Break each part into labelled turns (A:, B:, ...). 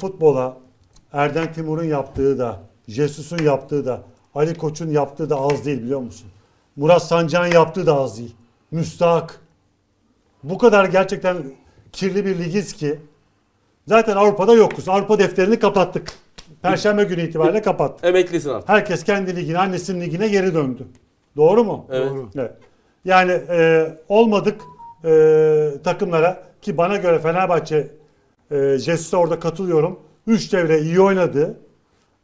A: futbola Erden Timur'un yaptığı da, Jesus'un yaptığı da, Ali Koç'un yaptığı da az değil biliyor musun? Murat Sancak'ın yaptığı da az değil. Müstahak. Bu kadar gerçekten kirli bir ligiz ki zaten Avrupa'da yokuz. Avrupa defterini kapattık. Perşembe günü itibariyle kapattık.
B: Emeklisin artık.
A: Herkes kendi ligine, annesinin ligine geri döndü. Doğru mu?
B: Evet.
A: Doğru. Evet. Yani e, olmadık e, takımlara ki bana göre Fenerbahçe e, Jesus'a orada katılıyorum. 3 devre iyi oynadı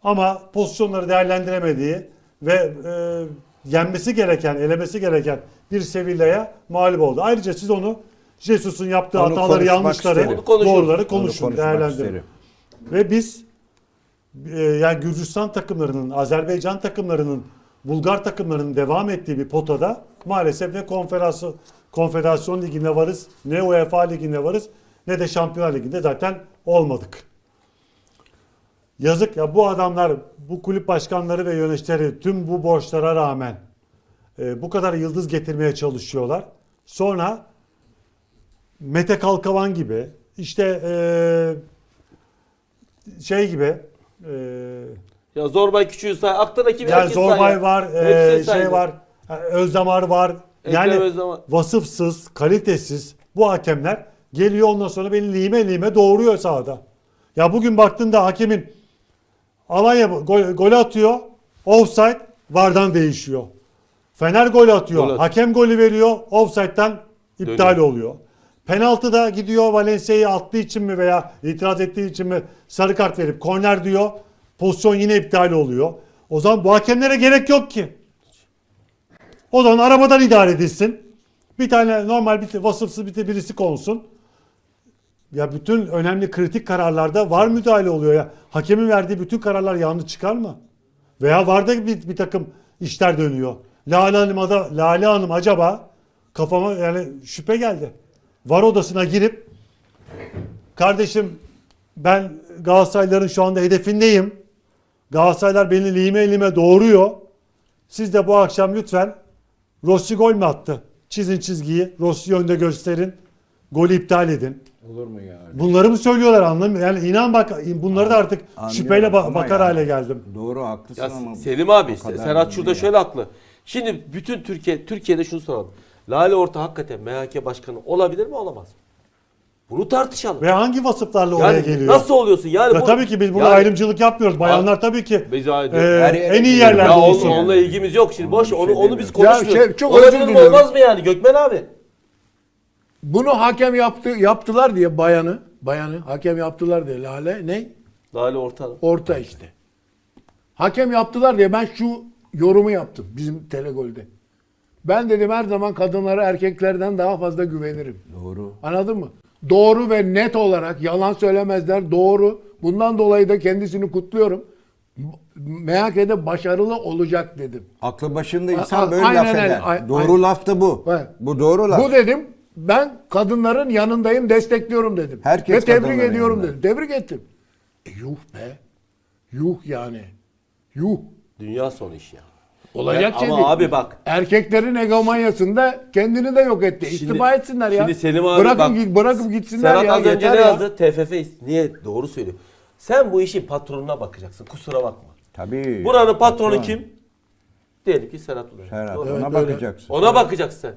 A: ama pozisyonları değerlendiremediği ve e, yenmesi gereken, elemesi gereken bir Sevilla'ya mağlup oldu. Ayrıca siz onu Jesus'un yaptığı
C: Onu
A: hataları, yanlışları, doğruları
C: Onu
A: konuşun, değerlendirin.
C: isterim.
A: Ve biz e, yani Gürcistan takımlarının, Azerbaycan takımlarının, Bulgar takımlarının devam ettiği bir potada maalesef ne konferasyon, konfederasyon liginde varız, ne UEFA liginde varız, ne de Şampiyonlar Ligi'nde zaten olmadık. Yazık ya bu adamlar, bu kulüp başkanları ve yöneticileri tüm bu borçlara rağmen e, bu kadar yıldız getirmeye çalışıyorlar. Sonra Mete Kalkavan gibi işte e, şey gibi e,
B: Ya Zorbay Küçüğü say. Aklına kim
A: yani
B: say
A: Zorbay var, e, şey
B: saydı.
A: var, Özdamar var.
B: Ekrem
A: Yani
B: Özdamar.
A: vasıfsız, kalitesiz bu hakemler geliyor ondan sonra beni lime lime doğuruyor sahada. Ya bugün baktığında hakemin Alanya gol, gol atıyor. Offside vardan değişiyor. Fener gol atıyor.
B: Gol at-
A: hakem golü veriyor. Offside'den iptal
B: Dönüyor.
A: oluyor. Penaltıda gidiyor Valencia'yı attığı için mi veya itiraz ettiği için mi sarı kart verip korner diyor. Pozisyon yine iptal oluyor. O zaman bu hakemlere gerek yok ki. O zaman arabadan idare edilsin. Bir tane normal bir vasıfsız bir birisi konsun. Ya bütün önemli kritik kararlarda var müdahale oluyor ya. Hakemin verdiği bütün kararlar yanlış çıkar mı? Veya varda bir, bir takım işler dönüyor. Lale Hanım, da, Lale Hanım acaba kafama yani şüphe geldi. Var odasına girip kardeşim ben Galatasarayların şu anda hedefindeyim. Galatasaraylar beni lime lime doğuruyor. Siz de bu akşam lütfen Rossi gol mü attı? Çizin çizgiyi. Rossi'yi önde gösterin. Golü iptal edin.
C: Olur mu ya?
A: Bunları mı söylüyorlar anlamıyorum. Yani inan bak bunları da artık
C: Anlıyorum
A: şüpheyle ba-
C: ama
A: bakar
C: yani
A: hale geldim.
C: Doğru haklısın
B: Ya
C: ama.
B: Selim abi,
C: o kadar
B: Serhat
C: değil
B: şurada
C: ya.
B: şöyle haklı. Şimdi bütün Türkiye Türkiye'de şunu soralım. Lale Orta hakikaten MHK başkanı olabilir mi olamaz mı? Bunu tartışalım.
A: Ve hangi vasıflarla oraya
B: yani
A: geliyor?
B: nasıl oluyorsun? Yani
A: Ya
B: bu-
A: tabii ki biz burada
B: yani-
A: ayrımcılık yapmıyoruz. Bayanlar tabii ki
B: Biz
A: e,
C: Her yere
A: en iyi
C: gidiyor.
A: yerlerde
B: ya onun,
A: olsun.
B: onunla ilgimiz yok şimdi. Boş onu
C: şey
B: onu biz
C: demiyorum.
B: konuşmuyoruz.
D: Ya şey, çok
B: Olabilir
D: özür
B: mi
D: diliyorum.
B: olmaz mı yani Gökmen abi?
D: Bunu hakem yaptı yaptılar diye bayanı, bayanı hakem yaptılar diye Lale ne?
B: Lale Orta.
D: Orta işte. Hakem yaptılar diye ben şu yorumu yaptım bizim Telegol'de. Ben dedim her zaman kadınlara erkeklerden daha fazla güvenirim.
C: Doğru.
D: Anladın mı? Doğru ve net olarak yalan söylemezler. Doğru. Bundan dolayı da kendisini kutluyorum. MHK'de başarılı olacak dedim.
C: Aklı başında insan böyle
D: aynen
C: laf eder.
D: Ay-
C: doğru
D: aynen.
C: laf da bu.
D: Evet.
C: Bu doğru laf.
D: Bu dedim ben kadınların yanındayım destekliyorum dedim.
C: Herkes
D: Ve tebrik ediyorum
C: yanında.
D: dedim. Tebrik ettim. E, yuh be. Yuh yani. Yuh.
B: Dünya sonu iş ya.
D: Olacak
B: Ya
D: şey
B: ama
D: değil.
B: abi bak.
D: Erkeklerin egomanyasında kendini de yok etti.
B: Şimdi-
D: İstifa etsinler ya.
B: Şimdi Selim abi
D: bırakın,
B: bak,
D: git- bırakıp gitsinler
B: Serhat
D: ya.
B: az önce ne
D: ya.
B: yazdı? TFF niye doğru söylüyor. Sen bu işin patronuna bakacaksın. Kusura bakma.
C: Tabii.
B: Buranın patronu
C: Patron.
B: kim? Diyelim ki Serhat Uluş.
C: Serhat
B: Doğru.
C: ona
D: Evet,
C: bakacaksın.
B: Ona bakacaksın sen.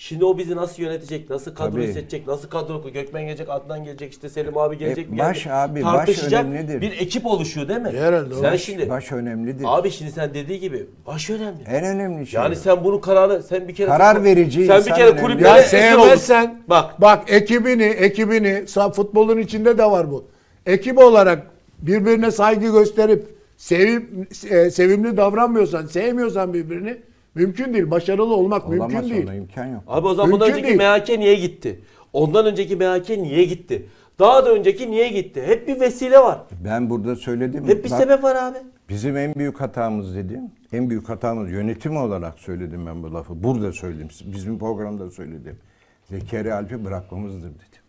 B: Şimdi o bizi nasıl yönetecek, nasıl kadro
C: Tabii.
B: hissedecek, nasıl kadro kur- Gökmen gelecek, Adnan gelecek, işte Selim abi gelecek
C: E, baş
B: gelecek?
C: abi, baş
B: Tartışacak
C: önemlidir.
B: bir ekip oluşuyor değil mi?
D: Herhalde,
B: Sen
D: baş-
B: şimdi,
C: Baş önemlidir.
B: abi şimdi sen dediği gibi baş önemli.
C: en önemli şey.
B: Yani sen bunun kararı, sen bir kere...
C: Karar verici
B: Sen bir
C: insan
B: kere
C: önemli.
B: kulüplere
D: Ya
B: esir oldun.
D: sevmezsen
B: Bak,
D: bak ekibini ekibini sa- futbolun içinde de var bu. Ekip olarak birbirine saygı gösterip sevim, e, sevimli davranmıyorsan, sevmiyorsan birbirini mümkün değil. Başarılı olmak
C: Olamaz
D: mümkün değil.
C: ona imkan yok.
B: Abi o zaman bundan
D: Mümkün
B: önceki
D: değil.
B: MHK niye gitti? Ondan önceki MHK niye gitti? Daha da önceki niye gitti? Hep bir vesile var.
C: Ben burada söyledim.
B: Hep bir
C: Bak,
B: sebep var abi.
C: Bizim en büyük hatamız dedim. En büyük hatamız yönetim olarak söyledim ben bu lafı. Burada söyledim. Bizim programda söyledim. Zekeriya Alp'i bırakmamızdır dedim.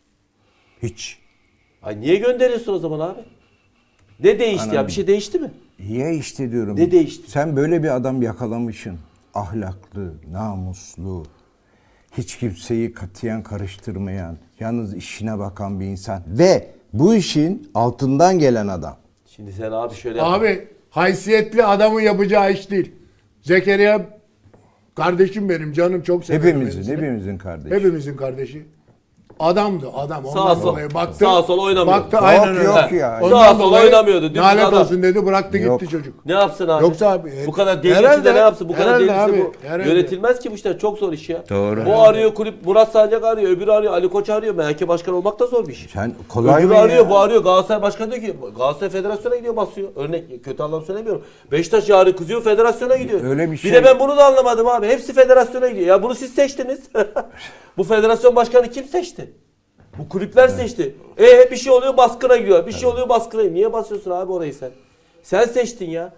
C: Hiç.
B: Ay niye gönderiyorsun o zaman abi? Ne değişti ya? Bir şey değişti mi?
C: Niye işte diyorum.
B: Ne değişti?
C: Sen böyle bir adam yakalamışsın. Ahlaklı, namuslu, hiç kimseyi katiyen karıştırmayan, yalnız işine bakan bir insan ve Bu işin altından gelen adam.
B: Şimdi sen abi şöyle yap.
D: Abi haysiyetli adamın yapacağı iş değil. Zekeriya kardeşim benim canım çok severim.
C: Hepimizin,
D: kendisini.
C: hepimizin kardeşi.
D: Hepimizin kardeşi. Adamdı adam.
B: Sağ
D: Ondan
B: sol.
D: dolayı baktı.
B: Sağ sol oynamıyordu.
D: Baktı
C: Yok,
D: aynen öyle.
C: yok ya.
D: Ondan
B: Sağ sol
D: dolayı
B: oynamıyordu, dümdüz
D: Lanet
B: adam.
D: olsun dedi bıraktı
C: Yok.
D: gitti çocuk.
B: Ne yapsın abi?
D: Yoksa abi,
B: bu kadar devin
D: herhalde-
B: içinde ne yapsın? Bu kadar
D: herhalde abi,
B: bu
D: herhalde.
B: yönetilmez ki bu işler. Çok zor iş ya.
C: Doğru.
B: Bu arıyor kulüp Murat Sancak arıyor, öbürü arıyor, Ali Koç arıyor. MHK başkan olmak da zor bir iş.
C: Sen kolay
B: öbürü
C: mı
B: arıyor,
C: ya?
B: bu arıyor. Galatasaray başkanı diyor ki Galatasaray federasyona gidiyor basıyor. Örnek kötü anlam söylemiyorum. Beşiktaş yarın kızıyor federasyona gidiyor.
C: Öyle bir şey-
B: de ben bunu da anlamadım abi. Hepsi federasyona gidiyor. Ya bunu siz seçtiniz. bu federasyon başkanı kim seçti? Bu kulüpler seçti. E bir şey oluyor baskına gidiyor. Bir şey oluyor baskına gidiyor. Niye basıyorsun abi orayı sen? Sen seçtin ya.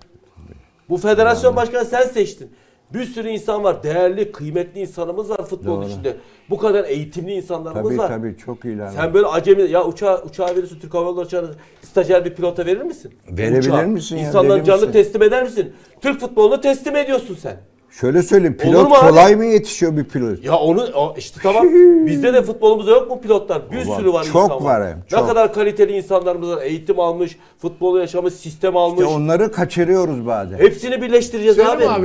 B: Bu federasyon başkanı sen seçtin. Bir sürü insan var. Değerli, kıymetli insanımız var futbol
C: Doğru.
B: içinde. Bu kadar eğitimli insanlarımız
C: Tabii
B: var.
C: tabii çok ilan.
B: Sen böyle acemi ya uçağı uçağı verirsin Türk Hava Yolları stajyer bir pilota verir misin?
C: Verebilir misin ya,
B: İnsanların
C: deli
B: canını
C: misin?
B: teslim eder misin? Türk futbolunu teslim ediyorsun sen.
C: Şöyle söyleyeyim
B: Olur
C: pilot
B: mu abi?
C: kolay mı yetişiyor bir pilot?
B: Ya onu o işte tamam. Bizde de futbolumuzda yok mu pilotlar? Bir
C: Var.
B: sürü var
C: Çok
B: insan
C: var hem,
B: Ne
C: çok.
B: kadar kaliteli insanlarımız var. Eğitim almış, futbolu yaşamış, sistem almış.
C: İşte onları kaçırıyoruz bazen.
B: Hepsini birleştireceğiz abi.
D: abi ya